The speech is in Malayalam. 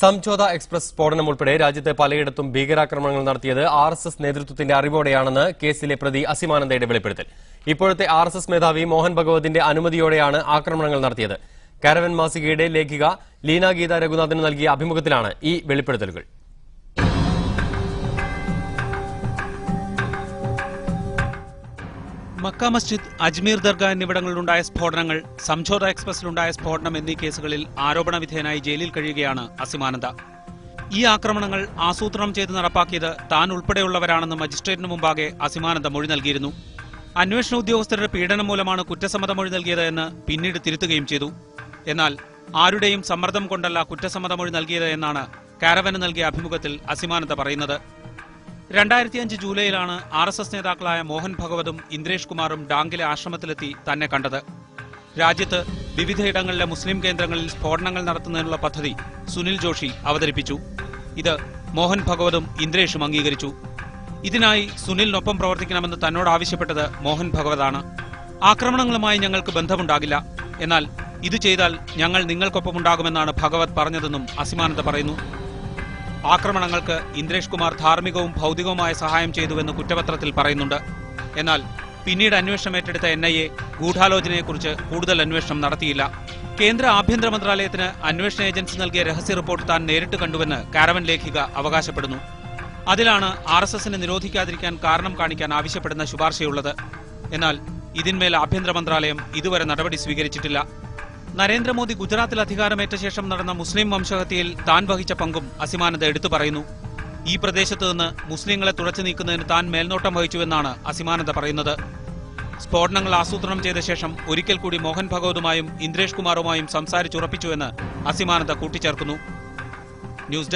സംഝോത എക്സ്പ്രസ് സ്ഫോടനം ഉൾപ്പെടെ രാജ്യത്തെ പലയിടത്തും ഭീകരാക്രമണങ്ങൾ നടത്തിയത് ആർ എസ് എസ് നേതൃത്വത്തിന്റെ അറിവോടെയാണെന്ന് കേസിലെ പ്രതി അസിമാനന്ദയുടെ വെളിപ്പെടുത്തൽ. ഇപ്പോഴത്തെ ആർ എസ് എസ് മേധാവി മോഹൻ ഭഗവതിന്റെ അനുമതിയോടെയാണ് ആക്രമണങ്ങൾ നടത്തിയത്. കരവൻ മാസികയുടെ ലേഖിക ലീന ഗീത രഘുനാഥിന് നൽകിയ അഭിമുഖത്തിലാണ് ഈ വെളിപ്പെടുത്തലുകൾ. മക്ക മസ്ജിദ് അജ്മീർ ദർഗ എന്നിവിടങ്ങളിലുണ്ടായ സ്ഫോടനങ്ങൾ സംഝോത എക്സ്പ്രസിലുണ്ടായ സ്ഫോടനം എന്നീ കേസുകളിൽ ആരോപണ വിധേയനായി ജയിലിൽ കഴിയുകയാണ് അസിമാനന്ദ ഈ ആക്രമണങ്ങൾ ആസൂത്രണം ചെയ്ത് നടപ്പാക്കിയത് താൻ ഉൾപ്പെടെയുള്ളവരാണെന്ന് മജിസ്ട്രേറ്റിന് മുമ്പാകെ അസിമാനന്ദ മൊഴി നൽകിയിരുന്നു. അന്വേഷണ ഉദ്യോഗസ്ഥരുടെ പീഡനം മൂലമാണ് കുറ്റസമ്മത മൊഴി നൽകിയത് എന്ന് പിന്നീട് തിരുത്തുകയും ചെയ്തു. എന്നാൽ ആരുടെയും സമ്മർദ്ദം കൊണ്ടല്ല കുറ്റസമ്മത മൊഴി നൽകിയത് എന്നാണ് കാരവന് നൽകിയ അഭിമുഖത്തിൽ അസിമാനന്ദ പറയുന്നത്. രണ്ടായിരത്തി അഞ്ച് ജൂലൈയിലാണ് ആർ എസ് എസ് നേതാക്കളായ മോഹൻ ഭഗവതും ഇന്ദ്രേഷ് കുമാറും ഡാങ്കിലെ ആശ്രമത്തിലെത്തി തന്നെ കണ്ടത്. രാജ്യത്ത് വിവിധയിടങ്ങളിലെ മുസ്ലിം കേന്ദ്രങ്ങളിൽ സ്ഫോടനങ്ങൾ നടത്തുന്നതിനുള്ള പദ്ധതി സുനിൽ ജോഷി അവതരിപ്പിച്ചു. ഇത് മോഹൻ ഭഗവതും ഇന്ദ്രേഷും അംഗീകരിച്ചു. ഇതിനായി സുനിലിനൊപ്പം പ്രവർത്തിക്കണമെന്ന് തന്നോട് ആവശ്യപ്പെട്ടത് മോഹൻ ഭഗവതാണ്. ആക്രമണങ്ങളുമായി ഞങ്ങൾക്ക് ബന്ധമുണ്ടാകില്ല. എന്നാൽ ഇത് ചെയ്താൽ ഞങ്ങൾ നിങ്ങൾക്കൊപ്പമുണ്ടാകുമെന്നാണ് ഭഗവത് പറഞ്ഞതെന്നും അസിമാനന്ദ പറയുന്നു. ആക്രമണങ്ങൾക്ക് ഇന്ദ്രേഷ് കുമാർ ധാർമ്മികവും ഭൗതികവുമായ സഹായം ചെയ്തുവെന്ന് കുറ്റപത്രത്തിൽ പറയുന്നുണ്ട്. എന്നാൽ പിന്നീട് അന്വേഷണം ഏറ്റെടുത്ത എൻ ഐ എ ഗൂഢാലോചനയെക്കുറിച്ച് കൂടുതൽ അന്വേഷണം നടത്തിയില്ല. കേന്ദ്ര ആഭ്യന്തര മന്ത്രാലയത്തിന് അന്വേഷണ ഏജൻസി നൽകിയ രഹസ്യ റിപ്പോർട്ട് താൻ നേരിട്ട് കണ്ടുവെന്ന് കാരവൻ ലേഖിക അവകാശപ്പെടുന്നു. അതിലാണ് ആർ എസ് എസിനെ നിരോധിക്കാതിരിക്കാൻ കാരണം കാണിക്കാൻ ആവശ്യപ്പെടുന്ന ശുപാർശയുള്ളത്. എന്നാൽ ഇതിന്മേൽ ആഭ്യന്തര മന്ത്രാലയം ഇതുവരെ നടപടി സ്വീകരിച്ചിട്ടില്ല. നരേന്ദ്രമോദി ഗുജറാത്തിൽ അധികാരമേറ്റ ശേഷം നടന്ന മുസ്ലിം വംശഹത്യയിൽ താൻ വഹിച്ച പങ്കും അസിമാനന്ദ എടുത്തു പറയുന്നു. ഈ പ്രദേശത്ത് നിന്ന് മുസ്ലിങ്ങളെ തുടച്ചു നീക്കുന്നതിന് താൻ മേൽനോട്ടം വഹിച്ചുവെന്നാണ് അസിമാനന്ദ പറയുന്നത്. സ്ഫോടനങ്ങൾ ആസൂത്രണം ചെയ്ത ശേഷം ഒരിക്കൽ കൂടി മോഹൻ ഭഗവതുമായും ഇന്ദ്രേഷ് കുമാറുമായും സംസാരിച്ചുറപ്പിച്ചുവെന്ന് അസിമാനന്ദ കൂട്ടിച്ചേർക്കുന്നു. News desk